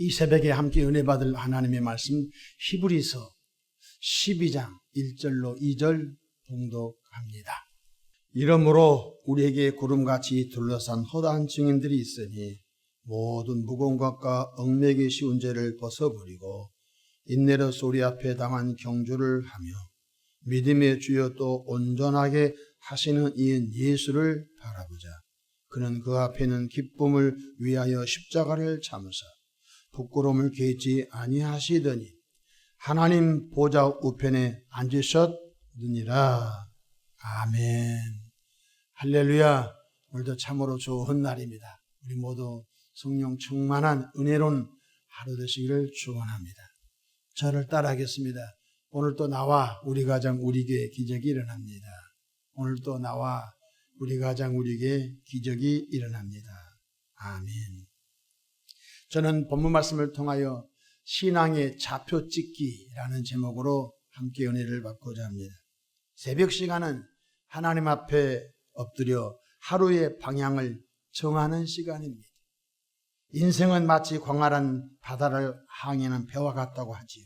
이 새벽에 함께 은혜 받을 하나님의 말씀 히브리서 12장 1절로 2절 봉독합니다. 이러므로 우리에게 구름같이 둘러싼 허다한 증인들이 있으니 모든 무거운 것과 얽매기 쉬운 죄를 벗어버리고 인내로 소리 앞에 당한 경주를 하며 믿음의 주여 또 온전하게 하시는 이인 예수를 바라보자. 그는 그 앞에는 기쁨을 위하여 십자가를 참으사 부끄러움을 개지 아니하시더니 하나님 보좌 우편에 앉으셨느니라. 아멘. 할렐루야. 오늘도 참으로 좋은 날입니다. 우리 모두 성령 충만한 은혜로운 하루 되시기를 축원합니다. 저를 따라하겠습니다. 오늘 또 나와 우리 가정 우리에게 기적이 일어납니다. 오늘 또 나와 우리 가정 우리에게 기적이 일어납니다. 아멘. 저는 본문 말씀을 통하여 신앙의 좌표 찍기라는 제목으로 함께 은혜를 받고자 합니다. 새벽 시간은 하나님 앞에 엎드려 하루의 방향을 정하는 시간입니다. 인생은 마치 광활한 바다를 항해하는 배와 같다고 하지요.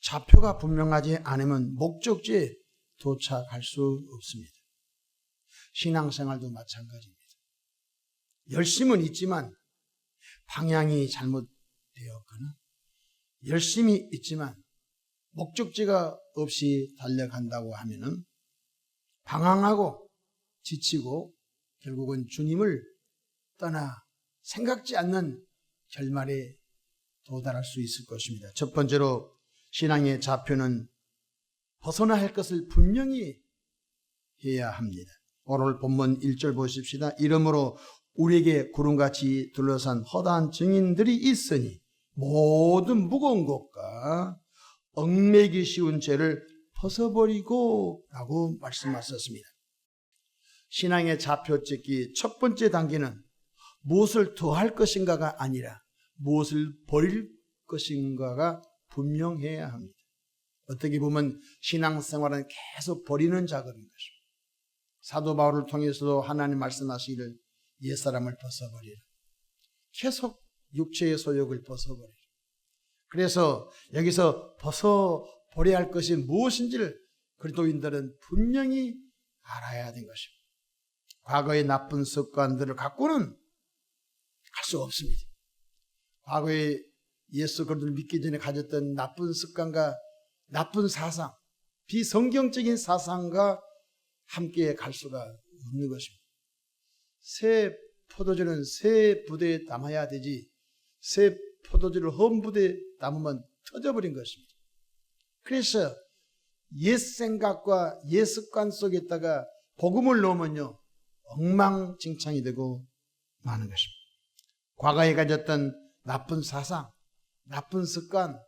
좌표가 분명하지 않으면 목적지에 도착할 수 없습니다. 신앙생활도 마찬가지입니다. 열심은 있지만 방향이 잘못되었거나 열심히 있지만 목적지가 없이 달려간다고 하면은 방황하고 지치고 결국은 주님을 떠나 생각지 않는 결말에 도달할 수 있을 것입니다. 첫 번째로 신앙의 좌표는 벗어나 할 것을 분명히 해야 합니다. 오늘 본문 1절 보십시다. 이러므로 우리에게 구름같이 둘러싼 허다한 증인들이 있으니 모든 무거운 것과 얽매기 쉬운 죄를 벗어버리고 라고 말씀하셨습니다. 신앙의 좌표 찍기 첫 번째 단계는 무엇을 더할 것인가가 아니라 무엇을 버릴 것인가가 분명해야 합니다. 어떻게 보면 신앙생활은 계속 버리는 작업인 것입니다. 사도 바울을 통해서도 하나님 말씀하시기를 옛사람을 벗어버리라. 계속 육체의 소욕을 벗어버리라. 그래서 여기서 벗어버려야 할 것이 무엇인지를 그리스도인들은 분명히 알아야 된 것입니다. 과거의 나쁜 습관들을 갖고는 갈 수 없습니다. 과거에 예수 그리스도를 믿기 전에 가졌던 나쁜 습관과 나쁜 사상, 비성경적인 사상과 함께 갈 수가 없는 것입니다. 새 포도주는 새 부대에 담아야 되지 새 포도주를 험 부대에 담으면 터져버린 것입니다. 그래서 옛 생각과 옛 습관 속에다가 복음을 넣으면요 엉망진창이 되고 마는 것입니다. 과거에 가졌던 나쁜 사상, 나쁜 습관,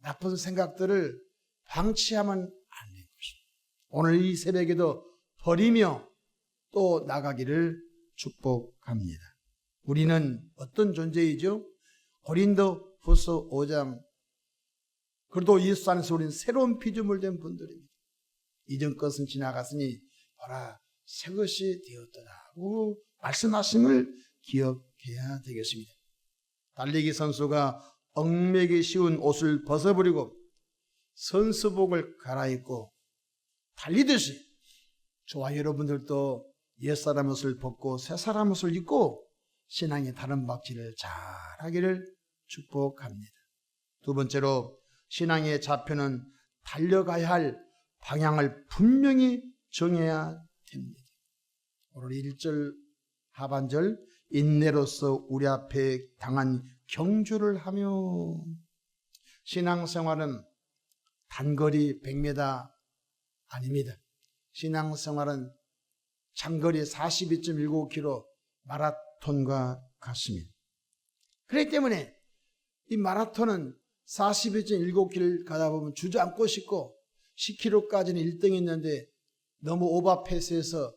나쁜 생각들을 방치하면 안 되는 것입니다. 오늘 이 새벽에도 버리며 또 나가기를 축복합니다. 우리는 어떤 존재이죠? 고린도 후서 5장 그래도 예수 안에서 우리는 새로운 피조물 된 분들입니다. 이전 것은 지나갔으니 보라 새 것이 되었더라고 말씀하심을 기억해야 되겠습니다. 달리기 선수가 얽매기 쉬운 옷을 벗어버리고 선수복을 갈아입고 달리듯이 저와 여러분들도 옛사람 옷을 벗고 새사람 옷을 입고 신앙의 다른 박질을 잘 하기를 축복합니다. 두 번째로 신앙의 좌표는 달려가야 할 방향을 분명히 정해야 됩니다. 오늘 1절 하반절 인내로서 우리 앞에 당한 경주를 하며 신앙생활은 단거리 100m 아닙니다. 신앙생활은 장거리 42.19km 마라톤과 같습니다. 그렇기 때문에 이 마라톤은 42.19km 가다 보면 주저앉고 싶고 10km까지는 1등 했는데 너무 오버페이스해서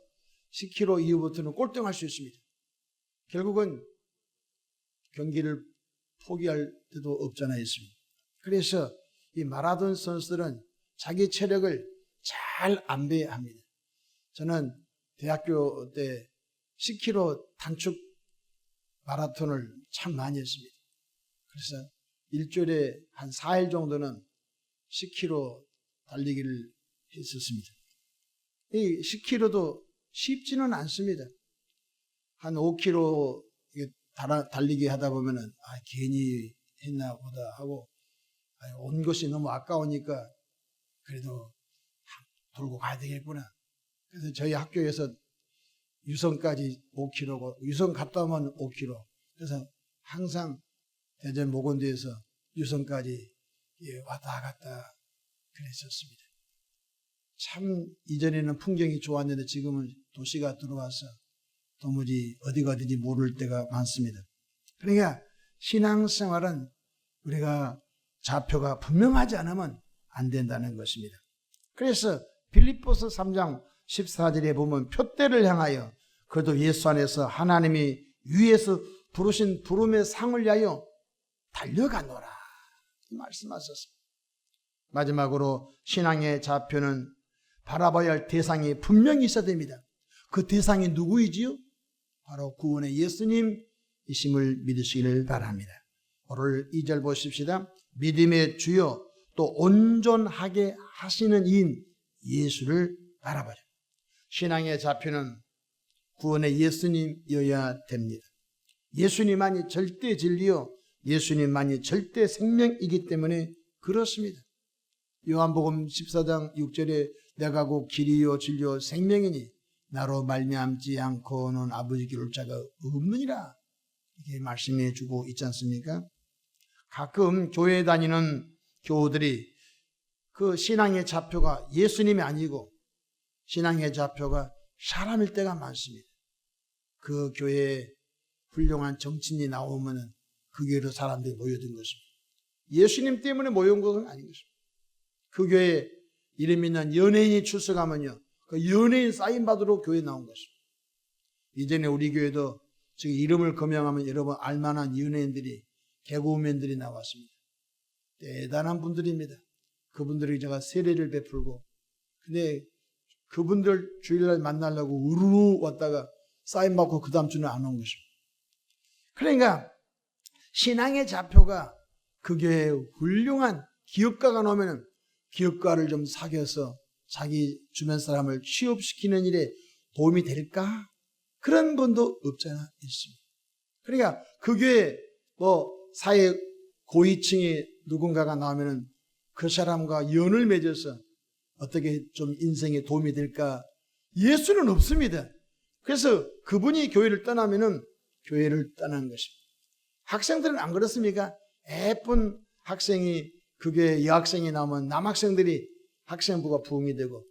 10km 이후부터는 꼴등할 수 있습니다. 결국은 경기를 포기할 때도 없잖아 있습니다. 그래서 이 마라톤 선수들은 자기 체력을 잘 안배합니다. 저는 대학교 때 10km 단축 마라톤을 참 많이 했습니다. 그래서 일주일에 한 4일 정도는 10km 달리기를 했었습니다. 이 10km도 쉽지는 않습니다. 한 5km 이게 달아- 달리기 하다 보면은 아 괜히 했나 보다 하고 아, 온 것이 너무 아까우니까 그래도 돌고 가야 되겠구나. 그래서 저희 학교에서 유성까지 5km고 유성 갔다 오면 5km. 그래서 항상 대전 모건도에서 유성까지 예, 왔다 갔다 그랬었습니다. 참 이전에는 풍경이 좋았는데 지금은 도시가 들어와서 도무지 어디 가든지 모를 때가 많습니다. 그러니까 신앙생활은 우리가 좌표가 분명하지 않으면 안 된다는 것입니다. 그래서 빌립보서 3장 14절에 보면 표대를 향하여 그래도 예수 안에서 하나님이 위에서 부르신 부름의 상을 위하여 달려가노라 이 말씀하셨습니다. 마지막으로 신앙의 좌표는 바라봐야 할 대상이 분명히 있어야 됩니다. 그 대상이 누구이지요? 바로 구원의 예수님이심을 믿으시기를 바랍니다. 오늘 2절 보십시다. 믿음의 주요 또 온전하게 하시는 이인 예수를 바라보자. 신앙의 좌표는 구원의 예수님이어야 됩니다. 예수님만이 절대 진리요. 예수님만이 절대 생명이기 때문에 그렇습니다. 요한복음 14장 6절에 내가 곧 길이요 진리요 생명이니 나로 말미암지 않고는 아버지께 올 자가 없느니라. 이게 말씀해 주고 있지 않습니까? 가끔 교회 다니는 교우들이 그 신앙의 좌표가 예수님이 아니고 신앙의 좌표가 사람일 때가 많습니다. 그 교회에 훌륭한 정치인이 나오면은 그 교회로 사람들이 모여든 것입니다. 예수님 때문에 모여온 것은 아닌 것입니다. 그 교회에 이름 있는 연예인이 출석하면요. 그 연예인 사인 받으러 교회에 나온 것입니다. 이전에 우리 교회도 지금 이름을 거명하면 여러분 알만한 연예인들이 개그우맨들이 나왔습니다. 대단한 분들입니다. 그분들이 제가 세례를 베풀고 근데 그분들 주일날 만나려고 우르르 왔다가 사인 받고 그 다음 주는 안 온 것입니다. 그러니까 신앙의 좌표가 그 교회에 훌륭한 기업가가 나오면 기업가를 좀 사귀어서 자기 주변 사람을 취업시키는 일에 도움이 될까? 그런 분도 없잖아 있습니다. 그러니까 그 교회 뭐 사회 고위층의 누군가가 나오면은 그 사람과 연을 맺어서 어떻게 좀 인생에 도움이 될까? 예수는 없습니다. 그래서 그분이 교회를 떠나면은 교회를 떠난 것입니다. 학생들은 안 그렇습니까? 예쁜 학생이 그게 여학생이 나오면 남학생들이 학생부가 부흥이 되고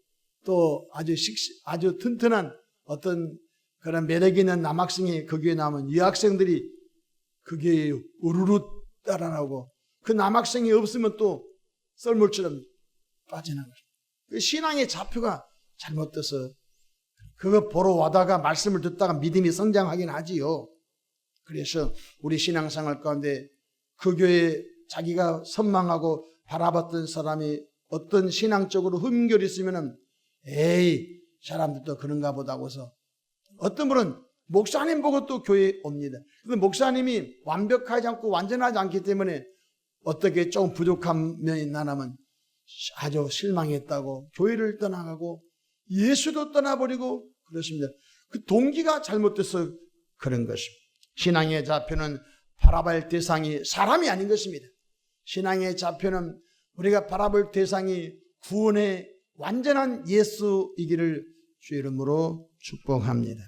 또 아주 식 아주 튼튼한 어떤 그런 매력 있는 남학생이 거기에 나오면 여학생들이 그게 우르르 따라나오고 그 남학생이 없으면 또 썰물처럼 거죠. 그 신앙의 좌표가 잘못돼서 그거 보러 와다가 말씀을 듣다가 믿음이 성장하긴 하지요. 그래서 우리 신앙생활 가운데 그 교회 자기가 선망하고 바라봤던 사람이 어떤 신앙적으로 흠결이 있으면은 에이 사람들도 그런가 보다 하고서 어떤 분은 목사님 보고 또 교회에 옵니다. 근데 목사님이 완벽하지 않고 완전하지 않기 때문에 어떻게 좀 부족한 면이 나라면 아주 실망했다고 교회를 떠나가고 예수도 떠나버리고 그렇습니다. 그 동기가 잘못돼서 그런 것입니다. 신앙의 좌표는 바라볼 대상이 사람이 아닌 것입니다. 신앙의 좌표는 우리가 바라볼 대상이 구원의 완전한 예수이기를 주 이름으로 축복합니다.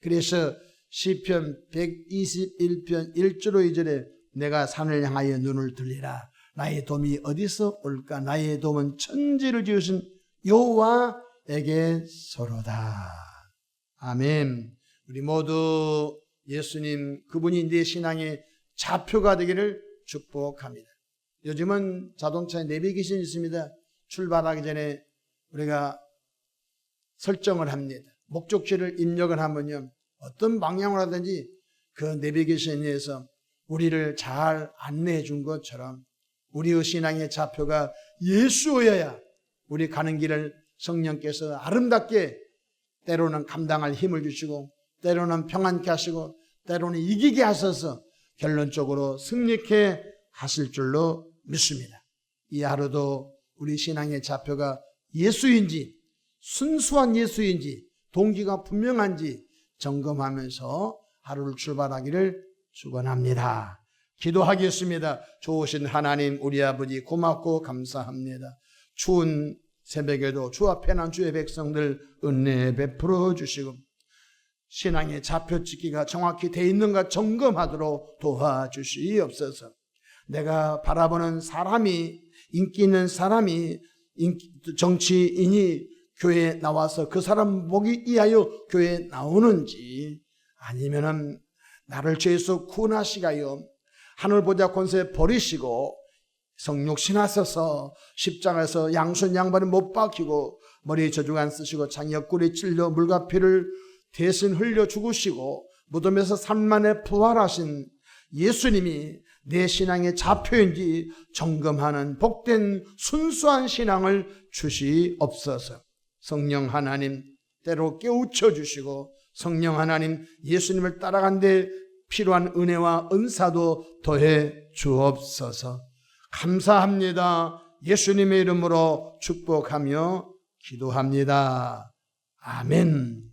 그래서 시편 121편 1주로 2절에 내가 산을 향하여 눈을 들리라 나의 도움이 어디서 올까 나의 도움은 천지를 지으신 여호와에게 서로다. 아멘. 우리 모두 예수님 그분이 내 신앙의 좌표가 되기를 축복합니다. 요즘은 자동차에 내비게이션이 있습니다. 출발하기 전에 우리가 설정을 합니다. 목적지를 입력을 하면요. 어떤 방향으로 하든지 그 내비게이션에서 우리를 잘 안내해 준 것처럼 우리의 신앙의 좌표가 예수여야 우리 가는 길을 성령께서 아름답게 때로는 감당할 힘을 주시고 때로는 평안케 하시고 때로는 이기게 하셔서 결론적으로 승리케 하실 줄로 믿습니다. 이 하루도 우리 신앙의 좌표가 예수인지 순수한 예수인지 동기가 분명한지 점검하면서 하루를 출발하기를 축원합니다. 기도하겠습니다. 좋으신 하나님 우리 아버지 고맙고 감사합니다. 추운 새벽에도 주 앞에 난 주의 백성들 은혜 베풀어 주시고 신앙의 좌표 찍기가 정확히 돼 있는가 점검하도록 도와주시옵소서. 내가 바라보는 사람이 인기 있는 사람이 정치인이 교회에 나와서 그 사람 보기 위하여 교회에 나오는지 아니면은 나를 죄에서 구원하시가요 하늘보자 권세 버리시고 성욕 신하셔서 십장에서 양손 양발을 못 박히고 머리에 저주가 안 쓰시고 장역골에 찔려 물과 피를 대신 흘려 죽으시고 무덤에서 산만에 부활하신 예수님이 내 신앙의 좌표인지 점검하는 복된 순수한 신앙을 주시옵소서. 성령 하나님 때로 깨우쳐 주시고 성령 하나님 예수님을 따라간데 필요한 은혜와 은사도 더해 주옵소서. 감사합니다. 예수님의 이름으로 축복하며 기도합니다. 아멘.